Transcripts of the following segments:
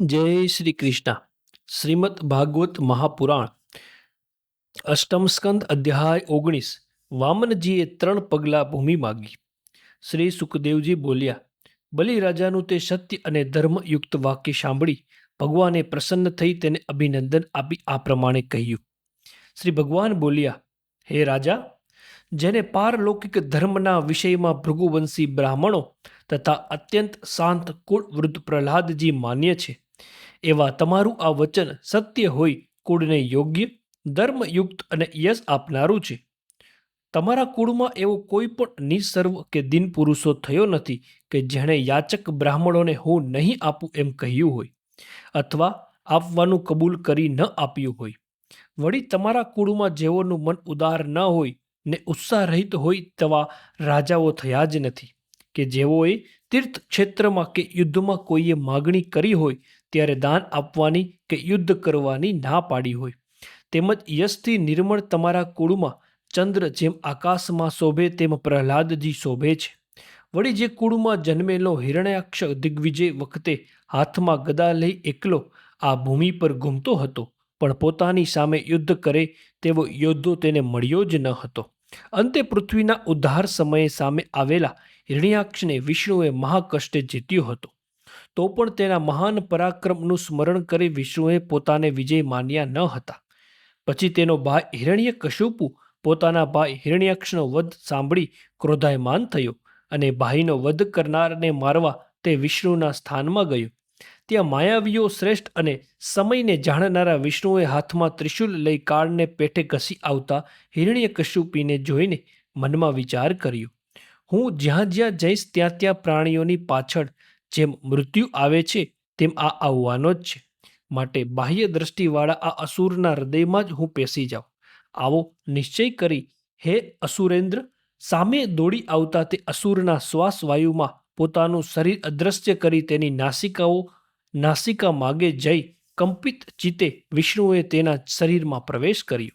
જય શ્રી કૃષ્ણ. શ્રીમદ ભાગવત મહાપુરાણ, અષ્ટમ સ્કંદ અધ્યાય ઓગણીસ, વામનજીએ ત્રણ પગલાં ભૂમિ માગી. શ્રી સુખદેવજી બોલ્યા, બલિરાજાનું તે સત્ય અને ધર્મયુક્ત વાક્ય સાંભળી, ભગવાને પ્રસન્ન થઈ તેને અભિનંદન આપી આ પ્રમાણે કહ્યું. શ્રી ભગવાન બોલ્યા, હે રાજા, જેને પારલૌકિક ધર્મના વિષયમાં ભૃગુવંશી બ્રાહ્મણો તથા અત્યંત શાંત કુળ વૃદ્ધ પ્રહલાદજી માન્ય છે. એવા તમારું આ વચન સત્ય હોય, કુળને યોગ્ય, ધર્મયુક્ત અને યશ આપનારું છે. તમારા કુળમાં એવો કોઈ પણ નિસર્વ કે દિન પુરુષો થયો નથી કે જેણે યાચક બ્રાહ્મણોને હું નહીં આપું એમ કહ્યું હોય, અથવા આપવાનું કબૂલ કરી ન આપ્યું હોય. વળી તમારા કુળમાં જેઓનું મન ઉદાર ન હોય ને ઉત્સાહ રહિત હોય તેવા રાજાઓ થયા જ નથી. કે જેઓએ તીર્થ ક્ષેત્રમાં કે યુદ્ધમાં કોઈએ માગણી કરી હોય ત્યારે દાન આપવાની કે યુદ્ધ કરવાની ના પાડી હોય. તેમજ યશથી નિર્મળ તમારા કુળમાં ચંદ્ર જેમ આકાશમાં શોભે તેમ પ્રહલાદજી શોભે છે. વળી જે કુળમાં જન્મેલો હિરણ્યાક્ષ દિગ્વિજય વખતે હાથમાં ગદા લઈ એકલો આ ભૂમિ પર ઘૂમતો હતો, પણ પોતાની સામે યુદ્ધ કરે તેવો યોદ્ધો તેને મળ્યો જ ન હતો. અંતે પૃથ્વીના ઉદ્ધાર સમયે સામે આવેલા હિરણ્યાક્ષને વિષ્ણુએ મહાકષ્ટે જીત્યો હતો. તો પણ તેના મહાન પરાક્રમનું સ્મરણ કરી વિષ્ણુએ પોતાને વિજય માન્યા ન હતા. પછી તેનો ભાઈ હિરણ્ય કશુપુ પોતાના ભાઈ હિરણ્યાક્ષનો વધ સાંભળી ક્રોધાયમાન થયો અને ભાઈનો વધ કરનારને મારવા તે વિષ્ણુના સ્થાનમાં ગયો. ત્યાં માયાવીઓ શ્રેષ્ઠ અને સમયને જાણનારા વિષ્ણુએ હાથમાં ત્રિશુલ લઈ કાળને પેટે ઘસી આવતા હિરણ્ય કશુપીને જોઈને મનમાં વિચાર કર્યો. હું જ્યાં જ્યાં જઈશ ત્યાં ત્યાં પ્રાણીઓની પાછળ જેમ મૃત્યુ આવે છે, તેમ આ આવવાનો જ છે. માટે બાહ્ય દ્રષ્ટિવાળા આ અસુરના હૃદયમાં જ હું પેસી જાઉં. આવો નિશ્ચય કરી, હે અસુરેન્દ્ર, સામે દોડી આવતા તે અસુરના શ્વાસ વાયુમાં પોતાનું શરીર અદ્રશ્ય કરી તેની નાસિકાઓ, નાસિકા માગે જઈ કંપિત ચિત્તે વિષ્ણુએ તેના શરીરમાં પ્રવેશ કર્યો.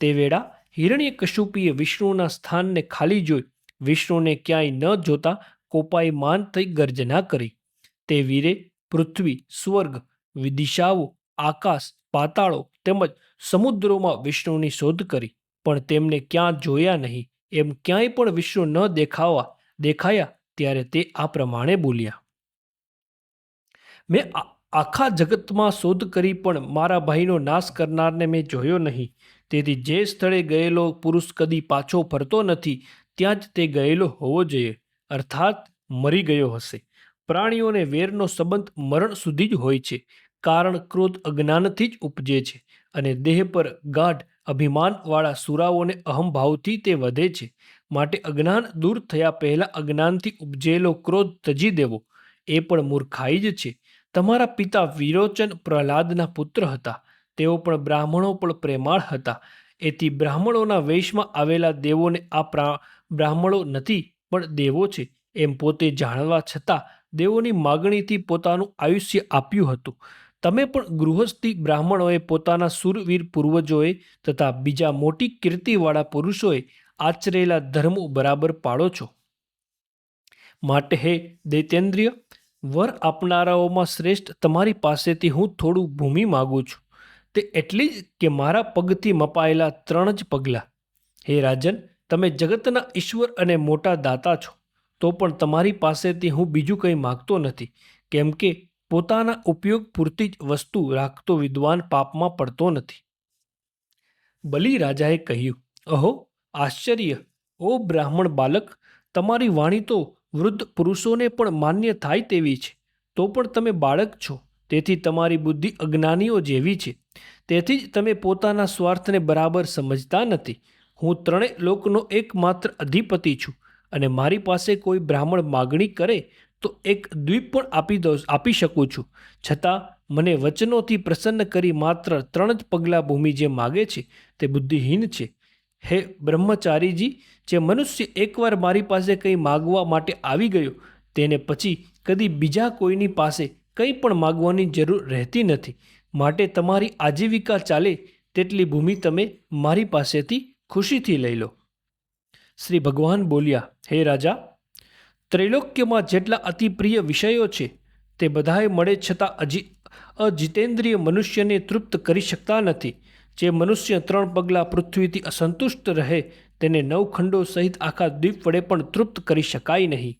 તે વેળા હિરણ્ય કશુપીએ વિષ્ણુના સ્થાનને ખાલી જોઈ વિષ્ણુને ક્યાંય ન જોતા કોપાઈ માન થઈ ગર્જના કરી. તે વીરે પૃથ્વી, સ્વર્ગ, વિદિશાઓ, આકાશ, પાતાળો તેમજ સમુદ્રોમાં વિષ્ણુની શોધ કરી, પણ તેમને ક્યાં જોયા નહીં, એમ ક્યાંય પણ વિષ્ણુ ન દેખાવા, દેખાયા ત્યારે તે આ પ્રમાણે બોલ્યા. મેં આખા જગતમાં શોધ કરી પણ મારા ભાઈનો નાશ કરનારને મેં જોયો નહીં. તેથી જે સ્થળે ગયેલો પુરુષ કદી પાછો ફરતો નથી ત્યાં જ તે ગયેલો હોવો જોઈએ, અર્થાત મરી ગયો હશે. પ્રાણીઓને વેરનો સંબંધ મરણ સુધી જ હોય છે, કારણ ક્રોધ અજ્ઞાનથી જ ઉપજે છે અને દેહ પર ગાઢ અભિમાનવાળા સુરાઓને અહમભાવથી તે વધે છે. માટે અજ્ઞાન દૂર થયા પહેલાં અજ્ઞાનથી ઉપજેલો ક્રોધ તજી દેવો, એ પણ મૂર્ખાઈ જ છે. તમારા પિતા વિરોચન પ્રહલાદના પુત્ર હતા, તેઓ પણ બ્રાહ્મણો પણ પ્રેમાળ હતા એથી બ્રાહ્મણોના વેશમાં આવેલા દેવોને આ બ્રાહ્મણો નથી, પણ દેવો છે. એમ પોતે જાણવા છતાં દેવોની માગણીથી પોતાનું આયુષ્ય આપ્યું હતું. તમે પણ ગૃહસ્થી બ્રાહ્મણોએ પોતાના સુરવીર પૂર્વજોએ તથા બીજા મોટી કીર્તિવાળા પુરુષોએ આચરેલા ધર્મો બરાબર પાડો છો. માટે હે દૈતેન્દ્રિય વર આપનારાઓમાં શ્રેષ્ઠ તમારી પાસેથી હું થોડું ભૂમિ માગું છું. તે એટલી જ કે મારા પગથી મપાયેલા ત્રણ જ પગલાં. હે રાજન, તમે જગતના ઈશ્વર અને મોટા દાતા છો, તો પણ તમારી પાસેથી હું બીજું કંઈ માગતો નથી, કેમ કે પોતાના ઉપયોગ પૂરતી જ વસ્તુ રાખતો વિદ્વાન પાપમાં પડતો નથી. બલિ રાજાએ કહ્યું, અહો, આશ્ચર્ય! ઓ બ્રાહ્મણ બાલક, તમારી વાણી તો વૃદ્ધ પુરુષોને પણ માન્ય થાય તેવી છે, તો પણ તમે બાળક છો. તેથી તમારી બુદ્ધિ અજ્ઞાનીઓ જેવી છે. તેથી જ તમે પોતાના સ્વાર્થને બરાબર સમજતા નથી. હું ત્રણેય લોકનો એકમાત્ર અધિપતિ છું અને મારી પાસે કોઈ બ્રાહ્મણ માગણી કરે તો એક દ્વીપ પણ આપી દો આપી શકું છું. છતાં મને વચનોથી પ્રસન્ન કરી માત્ર ત્રણ જ પગલાં ભૂમિ જે માગે છે તે બુદ્ધિહીન છે. હે બ્રહ્મચારીજી, જે મનુષ્ય એકવાર મારી પાસે કંઈ માગવા માટે આવી ગયો, તેને પછી કદી બીજા કોઈની પાસે કંઈ પણ માગવાની જરૂર રહેતી નથી. માટે તમારી આજીવિકા ચાલે તેટલી ભૂમિ તમે મારી પાસેથી ખુશીથી લઈ લો. શ્રી ભગવાન બોલ્યા, હે રાજા, ત્રૈલોક્યમાં જેટલા અતિ પ્રિય વિષયો છે, તે બધાએ મળે છતાં અજી, અજિતેન્દ્રિય મનુષ્યને તૃપ્ત કરી શકતા નથી. જે મનુષ્ય ત્રણ પગલાં પૃથ્વીથી અસંતુષ્ટ રહે, તેને નવ ખંડો સહિત આખા દ્વીપ વડે પણ તૃપ્ત કરી શકાય નહીં.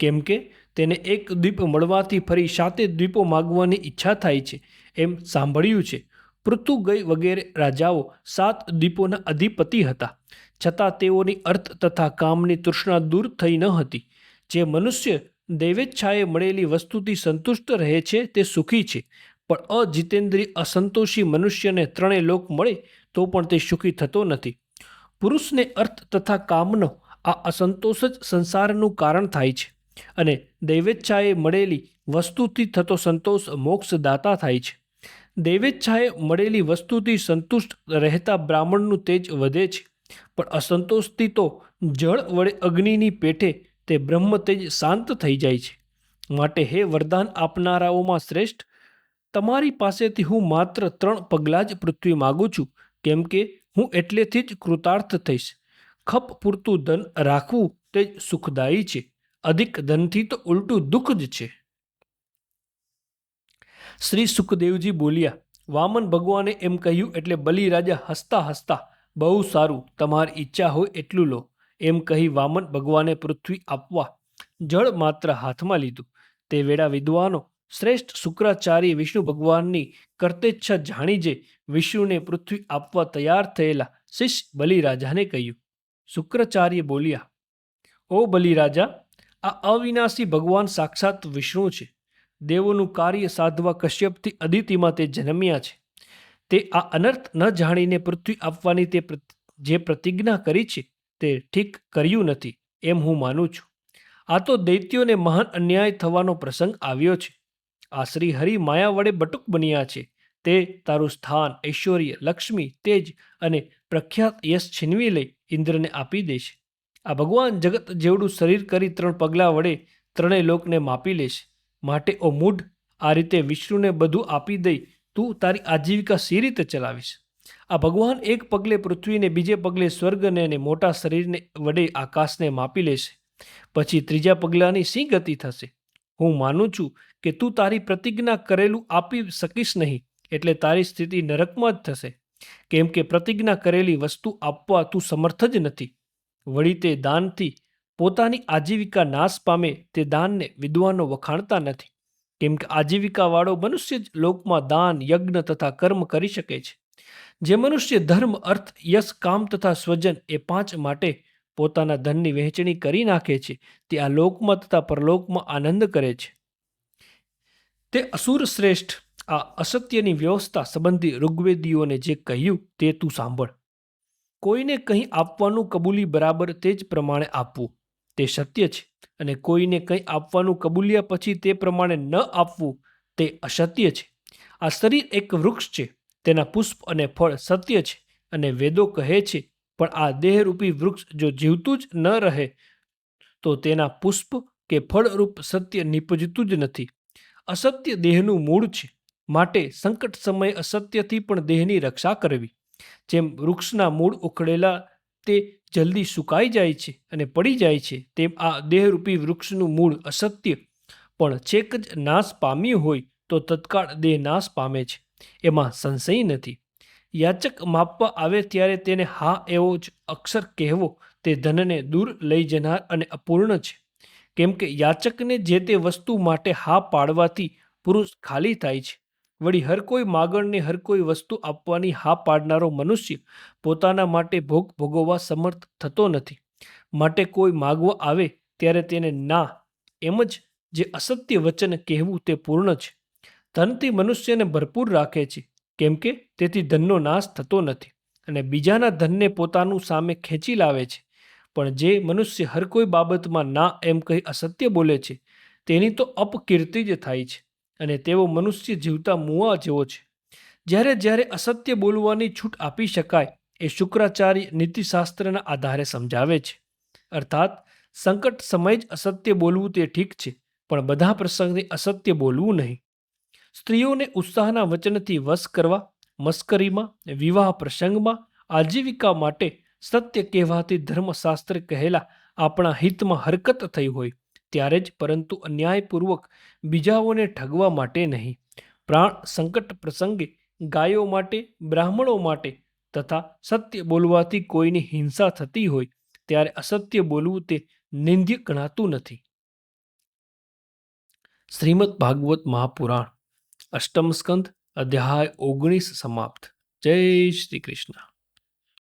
કેમ કે તેને એક દ્વીપ મળવાથી ફરી સાતે દ્વીપો માગવાની ઈચ્છા થાય છે, એમ સાંભળ્યું છે. પૃથુગય વગેરે રાજાઓ સાત દ્વીપોના અધિપતિ હતા. છતાં તેઓની અર્થ તથા કામની તૃષ્ણા દૂર થઈ ન હતી. જે મનુષ્ય દૈવેચ્છાએ મળેલી વસ્તુથી સંતુષ્ટ રહે છે તે સુખી છે. પણ અજિતેન્દ્રિય અસંતોષી મનુષ્યને ત્રણેય લોક મળે તો પણ તે સુખી થતો નથી. પુરુષને અર્થ તથા કામનો આ અસંતોષ જ સંસારનું કારણ થાય છે. અને દૈવેચ્છાએ મળેલી વસ્તુથી થતો સંતોષ મોક્ષદાતા થાય છે. દૈવેચ્છાએ મળેલી વસ્તુથી સંતુષ્ટ રહેતા બ્રાહ્મણનું તેજ વધે છે. પણ અસંતોષથી તો જળ વડે અગ્નિની પેઠે તે બ્રહ્મ તેજ શાંત થઈ જાય છે. માટે હે વરદાન આપનારાઓમાં શ્રેષ્ઠ, તમારી પાસેથી હું માત્ર ત્રણ પગલાં જ પૃથ્વી માગું છું, કેમ કે હું એટલેથી જ કૃતાર્થ થઈશ. ખપ પૂરતું ધન રાખવું તે જ સુખદાયી છે. અધિક ધનથી તો ઉલટું દુઃખ જ છે. શ્રી સુખદેવજી બોલ્યા, વામન ભગવાને એમ કહ્યું એટલે બલિરાજા હસતા હસતા, બહુ સારું, તમારી ઈચ્છા હોય એટલું લો. એમ કહી વામન ભગવાને પૃથ્વી આપવા જળ માત્ર હાથમાં લીધું. તે વેળા વિદ્વાનો, શ્રેષ્ઠ શુક્રાચાર્ય વિષ્ણુ ભગવાનની કર્તેચ્છા જાણી જે વિષ્ણુને પૃથ્વી આપવા તૈયાર થયેલા શિષ્ય બલિરાજાને કહ્યું. શુક્રાચાર્ય બોલ્યા, ઓ બલિરાજા આ અવિનાશી ભગવાન સાક્ષાત વિષ્ણુ છે. દેવોનું કાર્ય સાધવા કશ્યપથી અદિતિમાં તે જન્મ્યા છે. તે આ અનર્થ ન જાણીને પૃથ્વી આપવાની તે જે પ્રતિજ્ઞા કરી છે તે ઠીક કર્યું નથી, એમ હું માનું છું. આ તો દૈત્યોને મહાન અન્યાય થવાનો પ્રસંગ આવ્યો છે. આ શ્રી હરિ માયા વડે બટુક બન્યા છે. તે તારું સ્થાન, ઐશ્વર્ય, લક્ષ્મી, તેજ અને પ્રખ્યાત યશ છીનવી લઈ ઇન્દ્રને આપી દેશે આ ભગવાન જગત જેવડું શરીર કરી ત્રણ પગલાં વડે ત્રણેય લોકને માપી લેશે. માટે ઓ મૂઢ, આ રીતે વિષ્ણુને બધું આપી દઈ તું તારી આજીવિકા સી રીતે ચલાવીશ? આ ભગવાન એક પગલે પૃથ્વીને બીજે પગલે સ્વર્ગને અને મોટા શરીરને વડે આકાશને માપી લેશે. પછી ત્રીજા પગલાંની શી ગતિ થશે? હું માનું છું કે તું તારી પ્રતિજ્ઞા કરેલું આપી શકીશ નહીં, એટલે તારી સ્થિતિ નરકમાં જ થશે. કેમ કે પ્રતિજ્ઞા કરેલી વસ્તુ આપવા તું સમર્થ જ નથી. વળી તે દાનથી પોતાની આજીવિકા નાશ પામે તે દાનને વિદ્વાનો વખાણતા નથી. કેમ કે આજીવિકાવાળો મનુષ્ય જ લોકમાં દાન, યજ્ઞ તથા કર્મ કરી શકે છે. જે મનુષ્ય ધર્મ, અર્થ, યશ, કામ તથા સ્વજન એ પાંચ માટે પોતાના ધનની વહેંચણી કરી નાખે છે, તે આ લોકમાં તથા પરલોકમાં આનંદ કરે છે. તે અસુર શ્રેષ્ઠ, આ અસત્યની વ્યવસ્થા સંબંધી ઋગ્વેદીઓને જે કહ્યું તે તું સાંભળ. કોઈને કંઈ આપવાનું કબૂલી બરાબર તે જ પ્રમાણે આપવું. તે સત્ય છે અને કોઈને કંઈ આપવાનું કબૂલ્યા પછી તે પ્રમાણે ન આપવું તે અસત્ય છે. આ શરીર એક વૃક્ષ છે. તેના પુષ્પ અને ફળ સત્ય છે અને વેદો કહે છે, પણ આ દેહરૂપી વૃક્ષ જો જીવતું જ ન રહે, તો તેના પુષ્પ કે ફળરૂપ સત્ય નીપજતું જ નથી. અસત્ય દેહનું મૂળ છે. માટે સંકટ સમયે અસત્યથી પણ દેહની રક્ષા કરવી. જેમ વૃક્ષના મૂળ ઉખડેલા તે જલ્દી સુકાઈ જાય છે અને પડી જાય છે, તેમ આ દેહરૂપી વૃક્ષનું મૂળ અસત્ય. પણ છેક જ નાશ પામ્યું હોય તો તત્કાળ દેહ નાશ પામે છે, એમાં સંશય નથી. યાચક માપવા આવે ત્યારે તેને હા એવો જ અક્ષર કહેવો તે ધનને દૂર લઈ જનાર અને અપૂર્ણ છે. કેમ કે યાચકને જે તે વસ્તુ માટે હા પાડવાથી પુરુષ ખાલી થાય છે. વળી હર કોઈ માગણને હર કોઈ વસ્તુ આપવાની હા પાડનારો મનુષ્ય પોતાના માટે ભોગ ભોગવવા સમર્થ થતો નથી. માટે કોઈ માગવા આવે ત્યારે તેને ના, એમ જ જે અસત્ય વચન કહેવું તે પૂર્ણ છે. ધનથી મનુષ્યને ભરપૂર રાખે છે, કેમ કે તેથી ધનનો નાશ થતો નથી અને બીજાના ધનને પોતાનું સામે ખેંચી લાવે છે. પણ જે મનુષ્ય હર કોઈ બાબતમાં ના એમ કહી અસત્ય બોલે છે, તેની તો અપકીર્તિ જ થાય છે. અને તેઓ મનુષ્ય જીવતા મુવા જેવો છે. જ્યારે જ્યારે અસત્ય બોલવાની છૂટ આપી શકાય, એ શુક્રાચાર્ય નીતિશાસ્ત્રના આધારે સમજાવે છે. અર્થાત, સંકટ સમય જ અસત્ય બોલવું તે ઠીક છે, પણ બધા પ્રસંગે અસત્ય બોલવું નહીં. સ્ત્રીઓને ઉત્સાહના વચનથી વશ કરવા, મસ્કરીમાં, વિવાહ પ્રસંગમાં, આજીવિકા માટે સત્ય કહેવાતી ધર્મશાસ્ત્ર કહેલા આપણા હિતમાં હરકત થઈ હોય. ત્યારે જ, પરંતુ અન્યાયપૂર્વક બીજાઓને ઠગવા માટે નહીં. પ્રાણ સંકટ પ્રસંગે ગાયો માટે, બ્રાહ્મણો માટે તથા સત્ય બોલવાથી કોઈની હિંસા થતી હોય, ત્યારે અસત્ય બોલવું તે નિંદ્ય ગણાતું નથી. શ્રીમદ ભાગવત મહાપુરાણ, અષ્ટમ સ્કંદ, અધ્યાય ઓગણીસ સમાપ્ત. જય શ્રી કૃષ્ણ.